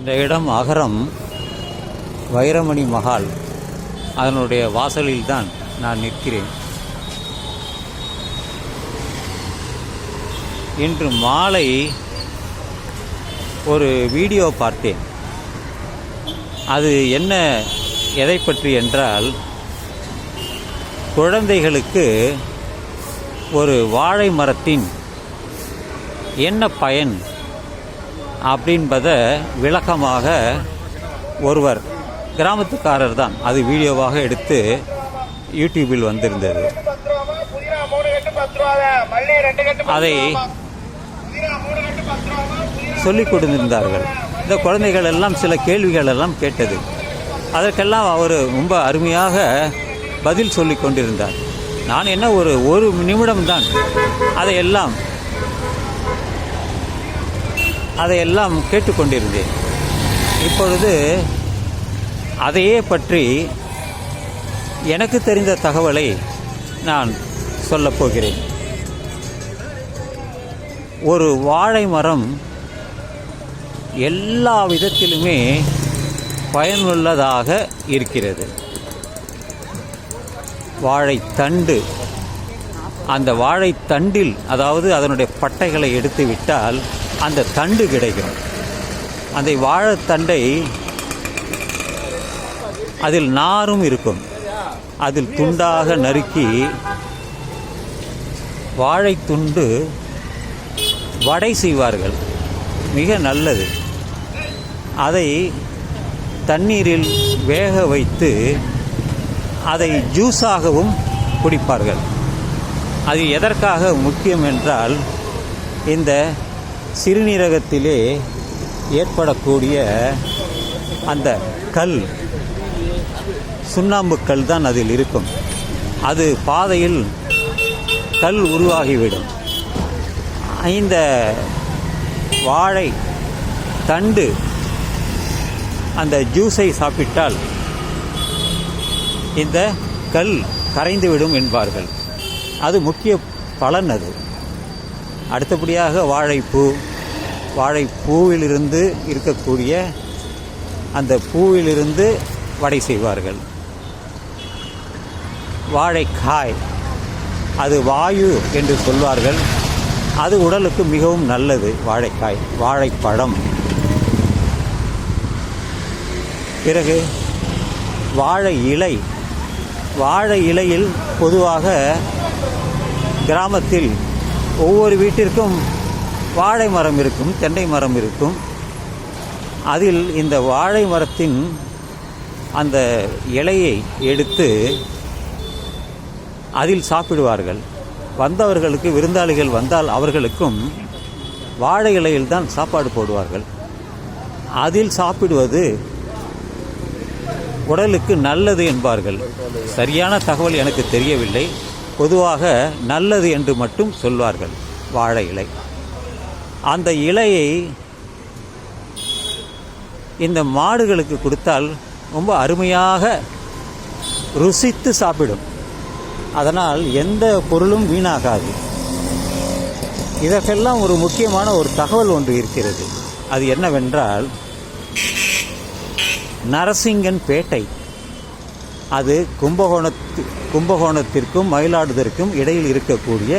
இந்த இடம் அகரம் வைரமணி மஹால். அதனுடைய வாசலில் தான் நான் நிற்கிறேன். இன்று மாலை ஒரு வீடியோ பார்த்தேன். அது என்ன எதை பற்றி என்றால் குழந்தைகளுக்கு ஒரு வாழை மரத்தின் என்ன பயன் அப்படின்பத விளக்கமாக ஒருவர் கிராமத்துக்காரர் தான் அது வீடியோவாக எடுத்து யூடியூபில் வந்திருந்தது. அதை சொல்லிக் கொடுத்திருந்தார்கள். இந்த குழந்தைகள் எல்லாம் சில கேள்விகள் எல்லாம் கேட்டது. அதற்கெல்லாம் அவர் ரொம்ப அருமையாக பதில் சொல்லிக் கொண்டிருந்தார். நான் என்ன ஒரு ஒரு நிமிடம் தான் அதையெல்லாம் அதையெல்லாம் கேட்டுக்கொண்டிருந்தேன். இப்பொழுது அதையே பற்றி எனக்கு தெரிந்த தகவலை நான் சொல்லப் போகிறேன். ஒரு வாழை மரம் எல்லா விதத்திலுமே பயனுள்ளதாக இருக்கிறது. வாழைத்தண்டு அந்த வாழைத்தண்டில் அதாவது அதனுடைய பட்டைகளை எடுத்து விட்டால் அந்த தண்டு கிடைக்கும். அந்த வாழைத்தண்டை அதில் நாரும் இருக்கும். அதில் துண்டாக நறுக்கி வாழைத்துண்டு வடை செய்வார்கள். மிக நல்லது. அதை தண்ணீரில் வேக வைத்து அதை ஜூஸாகவும் குடிப்பார்கள். அது எதற்காக முக்கியம் என்றால் இந்த சிறுநீரகத்திலே ஏற்படக்கூடிய அந்த கல் சுண்ணாம்பு கல் தான் அதில் இருக்கும். அது பாதையில் கல் உருவாகிவிடும். இந்த வாழை தண்டு அந்த ஜூஸை சாப்பிட்டால் இந்த கல் கரைந்துவிடும் என்பார்கள். அது முக்கிய பலன் அது. அடுத்தபடியாக வாழைப்பூ. வாழைப்பூவிலிருந்து இருக்கக்கூடிய அந்த பூவிலிருந்து வடை செய்வார்கள். வாழைக்காய் அது வாயு என்று சொல்வார்கள். அது உடலுக்கு மிகவும் நல்லது வாழைக்காய் வாழைப்பழம். பிறகு வாழை இலை. வாழை இலையில் பொதுவாக கிராமத்தில் ஒவ்வொரு வீட்டிற்கும் வாழை மரம் இருக்கும் தென்னை மரம் இருக்கும். அதில் இந்த வாழை மரத்தின் அந்த இலையை எடுத்து அதில் சாப்பிடுவார்கள். வந்தவர்களுக்கு விருந்தாளிகள் வந்தால் அவர்களுக்கும் வாழை இலையில் தான் சாப்பாடு போடுவார்கள். அதில் சாப்பிடுவது உடலுக்கு நல்லது என்பார்கள். சரியான தகவல் எனக்கு தெரியவில்லை. பொதுவாக நல்லது என்று மட்டும் சொல்வார்கள் வாழை இலை. அந்த இலையை இந்த மாடுகளுக்கு கொடுத்தால் ரொம்ப அருமையாக ருசித்து சாப்பிடும். அதனால் எந்த பொருளும் வீணாகாது. இதற்கெல்லாம் ஒரு முக்கியமான ஒரு தகவல் ஒன்று இருக்கிறது. அது என்னவென்றால் நரசிங்கன் பேட்டை. அது கும்பகோணத்து கும்பகோணத்திற்கும் மயிலாடுதற்கும் இடையில் இருக்கக்கூடிய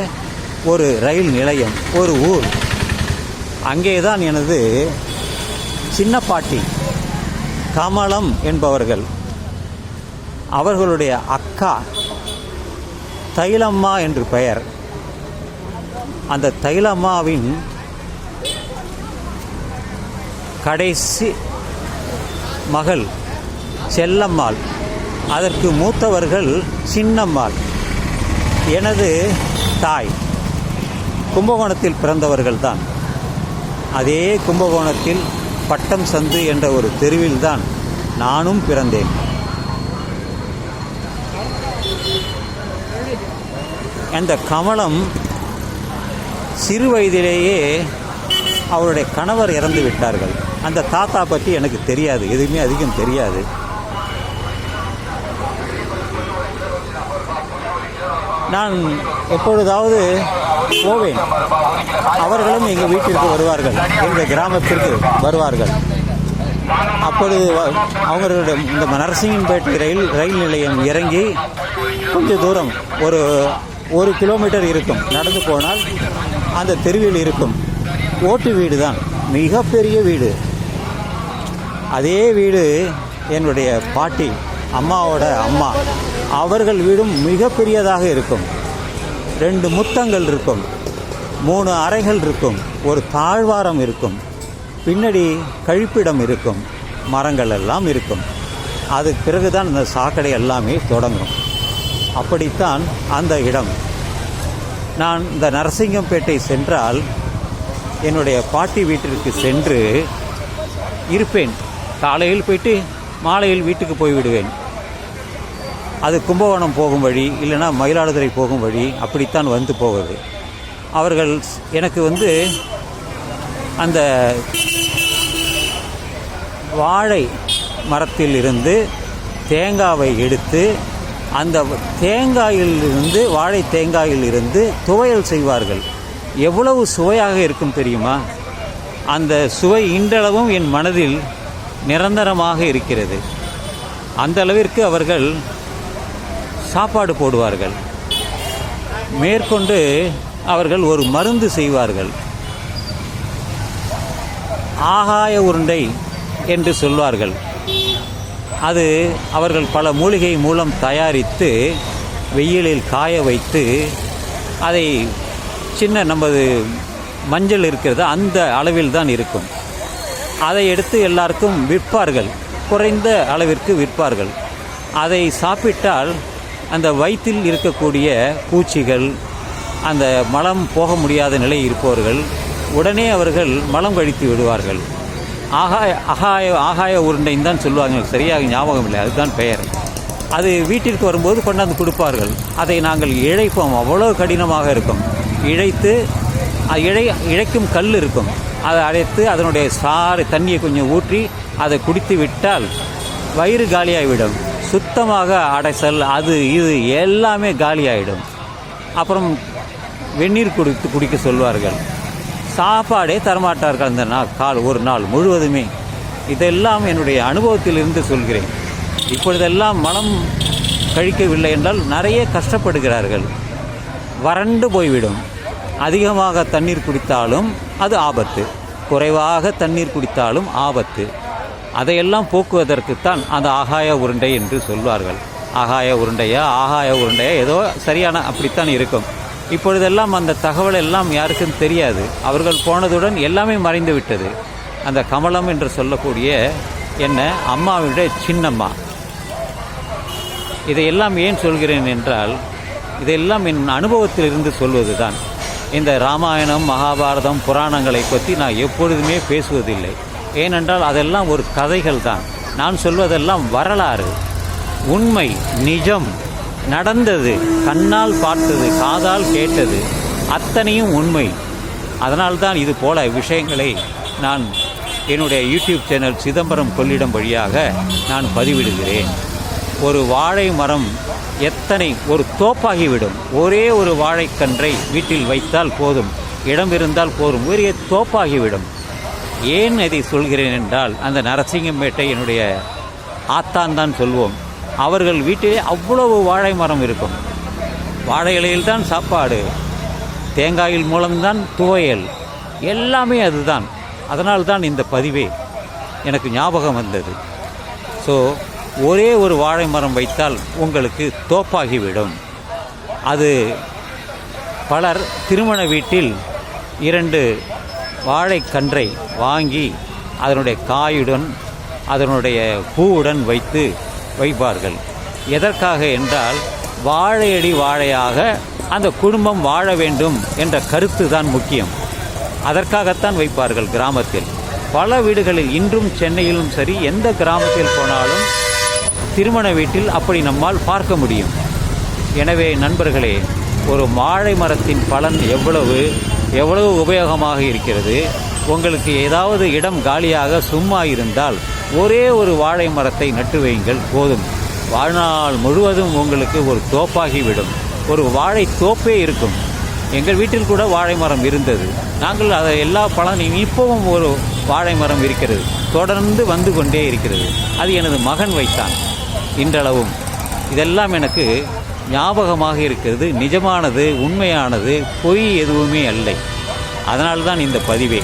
ஒரு ரயில் நிலையம் ஒரு ஊர். அங்கே தான் எனது சின்ன பாட்டி கமலம் என்பவர்கள் அவர்களுடைய அக்கா தைலம்மா என்று பெயர். அந்த தைலம்மாவின் கடைசி மகள் செல்லம்மாள். அதற்கு மூத்தவர்கள் சின்னம்மாள் எனது தாய். கும்பகோணத்தில் பிறந்தவர்கள்தான். அதே கும்பகோணத்தில் பட்டம் சந்து என்ற ஒரு தெருவில்தான் நானும் பிறந்தேன். அந்த கமலம் சிறு வயதிலேயே அவருடைய கணவர் இறந்து விட்டார்கள் அந்த தாத்தா பற்றி எனக்கு தெரியாது எதுவுமே அதிகம் தெரியாது. நான் எப்பொழுதாவது போவேன். அவர்களும் எங்கள் வீட்டிற்கு வருவார்கள். எங்கள் கிராமத்திற்கு வருவார்கள். அப்பொழுது வ- அவங்களுடைய இந்த நரசிங்கம்பேட்டை ரயில் ரயில் நிலையம் இறங்கி கொஞ்சம் தூரம் ஒரு ஒரு கிலோமீட்டர் இருக்கும். நடந்து போனால் அந்த தெருவில் இருக்கும். ஓட்டு வீடு தான். மிகப்பெரிய வீடு. அதே வீடு என்னுடைய பாட்டி அம்மாவோட அம்மா. அவர்கள் வீடும் மிகப்பெரியதாக இருக்கும். ரெண்டு முத்தங்கள் இருக்கும். மூணு அறைகள் இருக்கும். ஒரு தாழ்வாரம் இருக்கும். பின்னாடி கழிப்பிடம் இருக்கும். மரங்கள் எல்லாம் இருக்கும். அதுக்கு பிறகுதான் இந்த சாக்கடை எல்லாமே தொடங்கும். அப்படித்தான் அந்த இடம். நான் இந்த நரசிங்கம்பேட்டை சென்றால் என்னுடைய பாட்டி வீட்டிற்கு சென்று இருப்பேன். காலையில் போயிட்டு மாலையில் வீட்டுக்கு போய் விடுவேன் அது கும்பகோணம் போகும் வழி இல்லைன்னா மயிலாடுதுறை போகும் வழி அப்படித்தான் வந்து போகுது. அவர்கள் எனக்கு வந்து அந்த வாழை மரத்தில் இருந்து தேங்காவை எடுத்து அந்த தேங்காயிலிருந்து வாழை தேங்காயில் இருந்து துவையல் செய்வார்கள். எவ்வளவு சுவையாக இருக்கும் தெரியுமா? அந்த சுவை இன்றளவும் என் மனதில் நிரந்தரமாக இருக்கிறது. அந்த அளவிற்கு அவர்கள் சாப்பாடு போடுவார்கள். மேற்கொண்டு அவர்கள் ஒரு மருந்து செய்வார்கள். ஆகாய உருண்டை என்று சொல்வார்கள். அது அவர்கள் பல மூலிகை மூலம் தயாரித்து வெயிலில் காய வைத்து அதை சின்ன நமது மஞ்சள் இருக்கிறது அந்த அளவில் தான் இருக்கும். அதை எடுத்து எல்லாருக்கும் விற்பார்கள். குறைந்த அளவிற்கு விற்பார்கள். அதை சாப்பிட்டால் அந்த வயிற்றில் இருக்கக்கூடிய பூச்சிகள் அந்த மலம் போக முடியாத நிலை இருப்பவர்கள் உடனே அவர்கள் மலம் கழித்து விடுவார்கள். ஆகாய ஆகாய ஆகாய உருண்டைன்னு தான் சொல்லுவாங்க. சரியாக ஞாபகம் இல்லை. அதுதான் பெயர். அது வீட்டிற்கு வரும்போது கொண்டாந்து கொடுப்பார்கள். அதை நாங்கள் இழைப்போம். அவ்வளோ கடினமாக இருக்கும். இழைத்து இழை இழைக்கும் கல் இருக்கும். அதை அடைத்து அதனுடைய சாறு தண்ணியை கொஞ்சம் ஊற்றி அதை குடித்து விட்டால் வயிறு காலியாகிவிடும். சுத்தமாக அடைசல் அது இது எல்லாமே காலியாகிடும் அப்புறம் வெந்நீர் குடித்து குடிக்க சொல்வார்கள். சாப்பாடே தரமாட்டார்கள் அந்த நாள் கால் ஒரு நாள் முழுவதுமே. இதெல்லாம் என்னுடைய அனுபவத்திலிருந்து சொல்கிறேன். இப்பொழுதெல்லாம் மனம் கழிக்கவில்லை என்றால் நிறைய கஷ்டப்படுகிறார்கள். வறண்டு போய்விடும். அதிகமாக தண்ணீர் குடித்தாலும் அது ஆபத்து. குறைவாக தண்ணீர் குடித்தாலும் ஆபத்து. அதையெல்லாம் போக்குவதற்குத்தான் அந்த ஆகாய உருண்டை என்று சொல்வார்கள். ஆகாய உருண்டையா? ஆகாய உருண்டையா? ஏதோ சரியான அப்படித்தான் இருக்கும். இப்பொழுதெல்லாம் அந்த தகவல் எல்லாம் யாருக்கும் தெரியாது. அவர்கள் போனதுடன் எல்லாமே மறைந்து விட்டது. அந்த கமலம் என்று சொல்லக்கூடிய என்ன? அம்மாவினுடைய சின்னம்மா. இதையெல்லாம் ஏன் சொல்கிறேன் என்றால் இதெல்லாம் என் அனுபவத்திலிருந்து சொல்வதுதான். இந்த ராமாயணம் மகாபாரதம் புராணங்களை பற்றி நான் எப்பொழுதுமே பேசுவதில்லை. ஏனென்றால் அதெல்லாம் ஒரு கதைகள் தான். நான் சொல்வதெல்லாம் வரலாறு. உண்மை நிஜம் நடந்தது கண்ணால் பார்த்தது காதால் கேட்டது அத்தனையும் உண்மை. அதனால்தான் இது போல விஷயங்களை நான் என்னுடைய யூடியூப் சேனல் சிதம்பரம் கொள்ளிடம் வழியாக நான் பதிவிடுகிறேன். ஒரு வாழை மரம் எத்தனை ஒரு தோப்பாகிவிடும். ஒரே ஒரு வாழைக்கன்றை வீட்டில் வைத்தால் போதும். இடம் இருந்தால் போதும். ஒரே தோப்பாகிவிடும். ஏன் இதை சொல்கிறேன் என்றால் அந்த நரசிங்கம்பேட்டை என்னுடைய ஆத்தான் தான் சொல்வோம். அவர்கள் வீட்டிலே அவ்வளவு வாழை மரம் இருக்கும். வாழை இலையில் தான் சாப்பாடு. தேங்காயில் மூலம்தான் துவையல். எல்லாமே அதுதான். அதனால் தான் இந்த பதிவே எனக்கு ஞாபகம் வந்தது. ஸோ ஒரே ஒரு வாழை மரம் வைத்தால் உங்களுக்கு தோப்பாகிவிடும். அது பலர் திருமண வீட்டில் இரண்டு வாழைக்கன்றை வாங்கி அதனுடைய காயுடன் அதனுடைய பூவுடன் வைத்து வைப்பார்கள். எதற்காக என்றால் வாழையடி வாழையாக அந்த குடும்பம் வாழ வேண்டும் என்ற கருத்து தான் முக்கியம். அதற்காகத்தான் வைப்பார்கள் கிராமத்தில். பல வீடுகளில் இன்றும் சென்னையிலும் சரி எந்த கிராமத்தில் போனாலும் திருமண வீட்டில் அப்படி நம்மால் பார்க்க முடியும். எனவே நண்பர்களே ஒரு வாழை மரத்தின் பலன் எவ்வளவு? எவ்வளவு உபயோகமாக இருக்கிறது? உங்களுக்கு ஏதாவது இடம் காலியாக சும்மா இருந்தால் ஒரே ஒரு வாழை மரத்தை நட்டு வையுங்கள் போதும். வாழ்நாள் முழுவதும் உங்களுக்கு ஒரு தோப்பாகிவிடும். ஒரு வாழை தோப்பே இருக்கும். எங்கள் வீட்டில் கூட வாழை மரம் இருந்தது. நாங்கள் அதை எல்லா பழனையும் இப்போவும் ஒரு வாழை மரம் இருக்கிறது. தொடர்ந்து வந்து கொண்டே இருக்கிறது. அது எனது மகன் வைத்தான். இன்றளவும். இதெல்லாம் எனக்கு ஞாபகமாக இருக்கிறது நிஜமானது உண்மையானது பொய் எதுவுமே அல்ல அதனால்தான் இந்த பதிவே.